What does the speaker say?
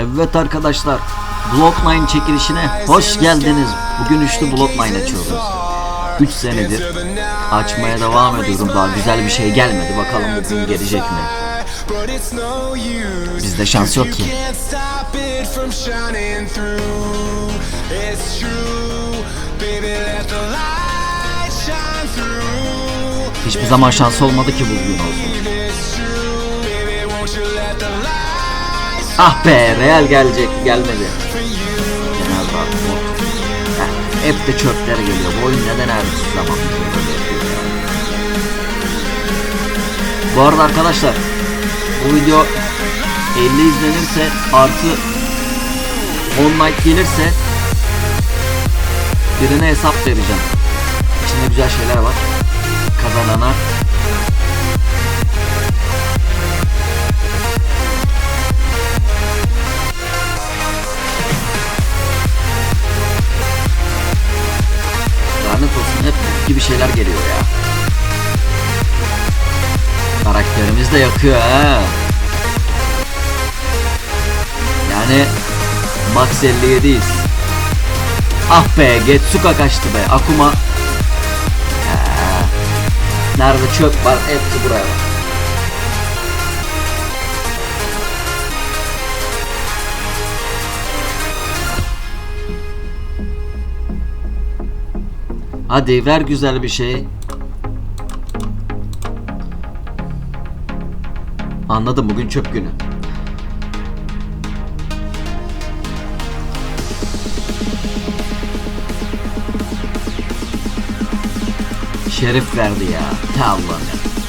Evet arkadaşlar, Block9 çekilişine hoş geldiniz. Bugün üçlü Block9 açıyoruz. 3 senedir açmaya devam ediyorum. Daha güzel bir şey gelmedi. Bakalım bugün gelecek mi? Bizde şans yok ki. Hiçbir zaman şans olmadı ki bugün olsun. Ah be Real gelecek gelmedi. Genel Barcelona. Heh, Hep de çöpler geliyor. Bu oyun neden her zaman? Bu arada arkadaşlar bu video 50 izlenirse artı 10 like gelirse birine hesap vereceğim. İçinde güzel şeyler var. Kazanana gibi şeyler geliyor ya. Karakterimiz de yakıyor ha. Yani max 57'yiz. Ah be Getsuka kaçtı be Akuma. Ha. Nerede çöp var hepsi buraya bak. Hadi ver güzel bir şey. Anladım bugün çöp günü. Şerif verdi ya. Allah'ım.